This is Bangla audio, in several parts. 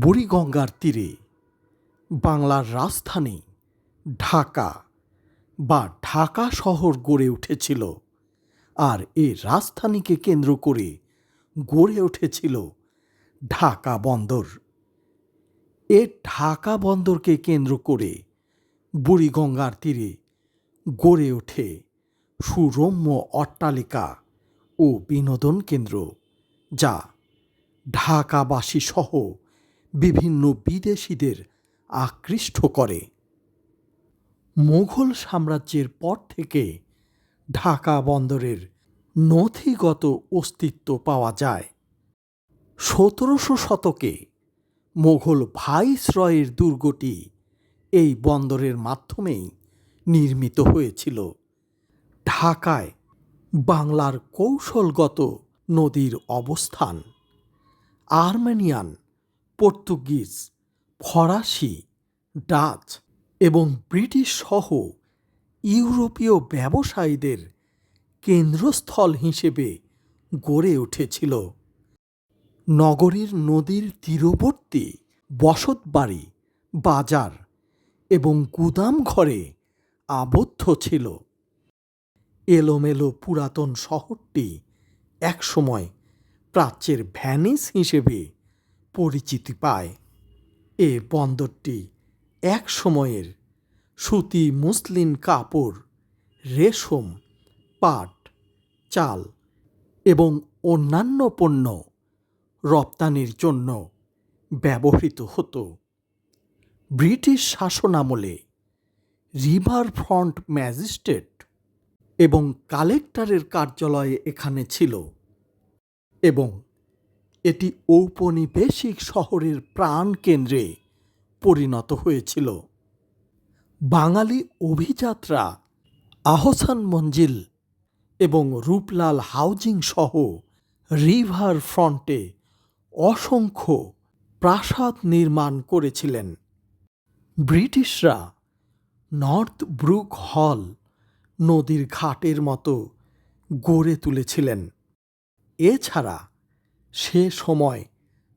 বুড়িগঙ্গার তীরে। বাংলার রাজধানী ঢাকা বা ঢাকা শহর গড়ে উঠেছিল। আর এই রাজধানীকে কেন্দ্র করে গড়ে উঠেছিল ঢাকা বন্দর। এ ঢাকা বন্দরকে কেন্দ্র করে বুড়িগঙ্গার তীরে গড়ে ওঠে সুরম্য অট্টালিকা ও বিনোদন কেন্দ্র, যা ঢাকাবাসী সহ বিভিন্ন বিদেশিদের আকৃষ্ট করে। মুঘল সাম্রাজ্যের পর থেকে ঢাকা বন্দরের নথিগত অস্তিত্ব পাওয়া যায়। সতেরোশো শতকে মোঘল ভাইসরয়ের দুর্গটি এই বন্দরের মাধ্যমেই নির্মিত হয়েছিল। ঢাকায় বাংলার কৌশলগত নদীর অবস্থান, আর্মেনিয়ান পর্তুগিজ, ফরাসি, ডাচ এবং ব্রিটিশ সহ ইউরোপীয় ব্যবসায়ীদের কেন্দ্রস্থল হিসেবে গড়ে উঠেছিল। নগরীর নদীর তীরবর্তী বসতবাড়ি, বাজার এবং গুদাম ঘরে আবদ্ধ ছিল। এলোমেলো পুরাতন শহরটি একসময় প্রাচ্যের ভ্যানিস হিসেবে পরিচিতি পায়। এ বন্দরটি এক সময়ের সুতি মুসলিম কাপড়, রেশম, পাট, চাল এবং অন্যান্য পণ্য রপ্তানির জন্য ব্যবহৃত হতো। ব্রিটিশ শাসনামলে রিভার ফ্রন্ট ম্যাজিস্ট্রেট এবং কালেক্টরের কার্যালয় এখানে ছিল এবং এটি ঔপনিবেশিক শহরের প্রাণ কেন্দ্রে পরিণত হয়েছিল। বাঙালি অভিযাত্রা, আহসান মঞ্জিল এবং রূপলাল হাউজিং সহ রিভার ফ্রন্টে অসংখ্য প্রাসাদ নির্মাণ করেছিলেন। ব্রিটিশরা নর্থ ব্রুক হল নদীর ঘাটের মতো গড়ে তুলেছিলেন। এছাড়া সে সময়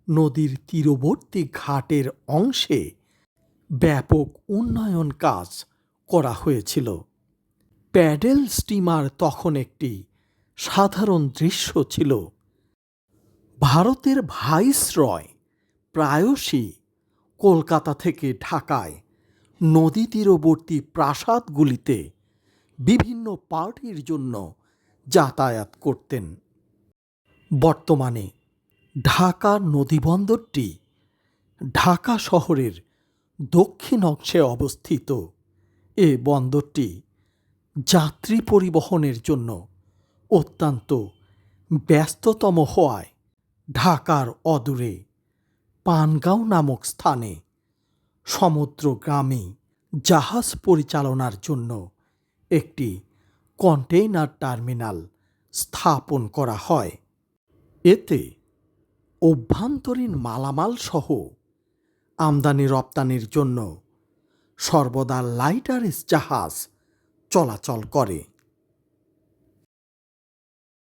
নদীর তীরবর্তী ঘাটের অংশে ব্যাপক উন্নয়ন কাজ করা হয়েছিল। প্যাডেল স্টিমার তখন একটি সাধারণ দৃশ্য ছিল। ভারতের ভাইসরয় প্রায়শই কলকাতা থেকে ঢাকায় নদী তীরবর্তী প্রাসাদগুলিতে বিভিন্ন পার্টির জন্য যাতায়াত করতেন। বর্তমানে ঢাকা নদীবন্দরটি ঢাকা শহরের দক্ষিণ অংশে অবস্থিত। এ বন্দরটি যাত্রী পরিবহনের জন্য অত্যন্ত ব্যস্ততম হওয়ায় ঢাকার অদূরে পানগাঁও নামক স্থানে সমুদ্রগ্রামী জাহাজ পরিচালনার জন্য একটি কন্টেইনার টার্মিনাল স্থাপন করা হয়। এতে অভ্যন্তরীণ মালামাল সহ আমদানি রপ্তানির জন্য সর্বদা লাইটারেস জাহাজ চলাচল করে।